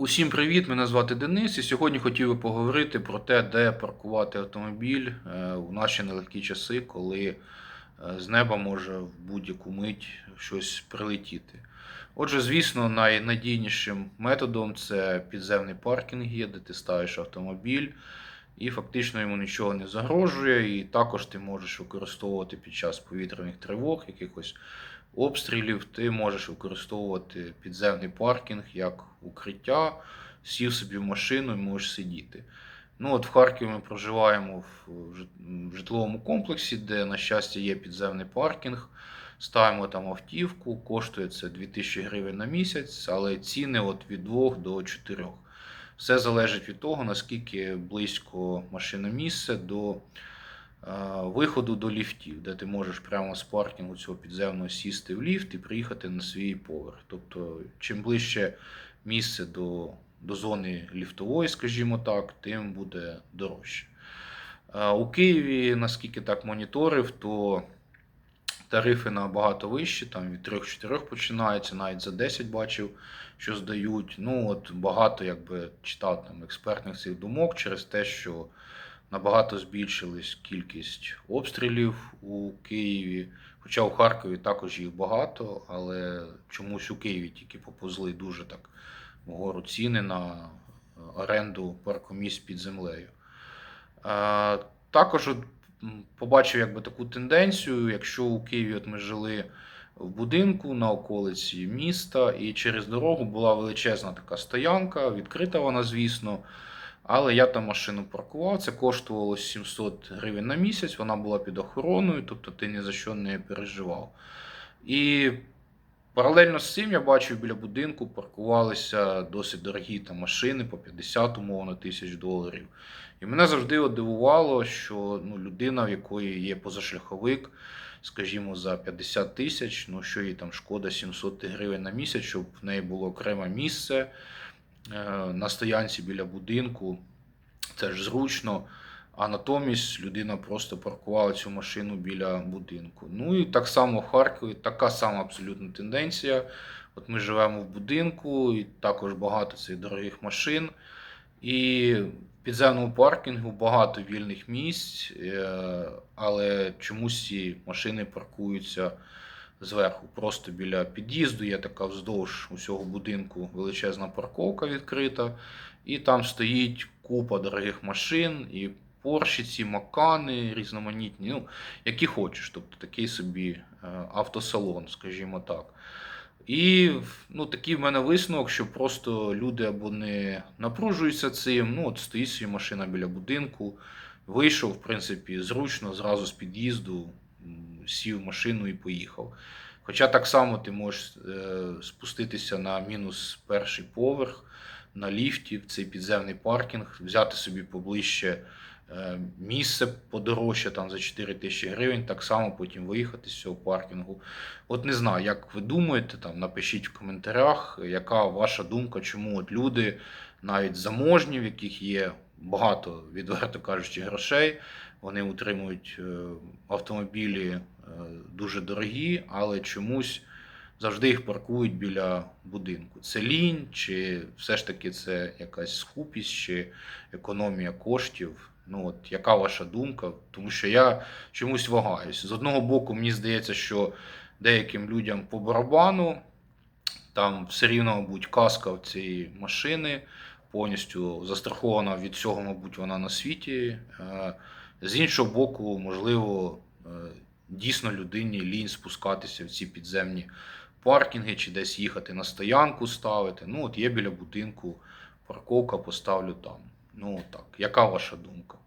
Усім привіт! Мене звати Денис, і сьогодні хотів би поговорити про те, де паркувати автомобіль в у наші нелегкі часи, коли е, з неба може в будь-яку мить щось прилетіти. Отже, звісно, найнадійнішим методом це підземний паркінг є, де ти ставиш автомобіль, і фактично йому нічого не загрожує. І також ти можеш використовувати під час повітряних тривог, якихось обстрілів, ти можеш використовувати підземний паркінг як укриття, сів собі в машину і можеш сидіти. Ну от В Харкові ми проживаємо в житловому комплексі, де, на щастя, є підземний паркінг. Ставимо там автівку, коштує це 2000 гривень на місяць, але ціни от від 2 до 4. Все залежить від того, наскільки близько машиномісце до е, виходу до ліфтів, де ти можеш прямо з паркінгу цього підземного сісти в ліфт і приїхати на свій поверх. Тобто, чим ближче місце до, до зони ліфтової, скажімо так, тим буде дорожче. Е, У Києві, наскільки так моніторив, то тарифи набагато вищі, там від 3-4 починаються, навіть за 10 бачив, що здають. Ну, от багато якби читав там експертних цих думок через те, що набагато збільшилась кількість обстрілів у Києві. Хоча у Харкові також їх багато, але чомусь у Києві тільки поповзли дуже так вгору ціни на е, оренду паркомісць під землею. Е, Також от побачив якби таку тенденцію, якщо у Києві от ми жили в будинку на околиці міста, і через дорогу була величезна така стоянка, відкрита вона, звісно. Але я там машину паркував, це коштувало 700 гривень на місяць, вона була під охороною, тобто ти ні за що не переживав. І паралельно з цим я бачив біля будинку паркувалися досить дорогі там машини по 50 умовно тисяч доларів. І мене завжди дивувало, що ну, людина, в якої є позашляховик, скажімо, за 50 тисяч, ну що їй там шкода 700 гривень на місяць, щоб в неї було окреме місце е, на стоянці біля будинку. Це ж зручно. А натомість людина просто паркувала цю машину біля будинку. Ну і так само в Харкові така сама абсолютно тенденція. От ми живемо в будинку, і також багато цих дорогих машин. І в підземному паркінгу багато вільних місць, е, але чомусь ці машини паркуються зверху, просто біля під'їзду. Є така вздовж усього будинку величезна парковка відкрита, і там стоїть купа дорогих машин, і Порші, ці макани різноманітні, ну, які хочеш. Тобто такий собі е, автосалон, скажімо так. І ну, такий в мене висновок, що просто люди або не напружуються цим. Ну, от стоїть собі машина біля будинку, вийшов, в принципі, зручно, зразу з під'їзду, сів в машину і поїхав. Хоча так само ти можеш е, спуститися на мінус перший поверх на ліфті в цей підземний паркінг, взяти собі поближче місце подорожче там за 4 тисячі гривень, так само потім виїхати з цього паркінгу. От не знаю, як ви думаєте, там напишіть в коментарях, яка ваша думка, чому от люди, навіть заможні, в яких є багато, відверто кажучи, грошей, вони утримують е, автомобілі е, дуже дорогі, але чомусь завжди їх паркують біля будинку. Це лінь, чи все ж таки це якась скупість, чи економія коштів. Ну от яка ваша думка? Тому що я чомусь вагаюсь. З одного боку, мені здається, що деяким людям по барабану там все рівно, мабуть, каска в цієї машини повністю застрахована від цього, мабуть, вона на світі. Е, З іншого боку, можливо, е, дійсно людині лінь спускатися в ці підземні паркінги чи десь їхати на стоянку ставити. Ну, от є біля будинку парковка, поставлю там. Ну так, яка ваша думка?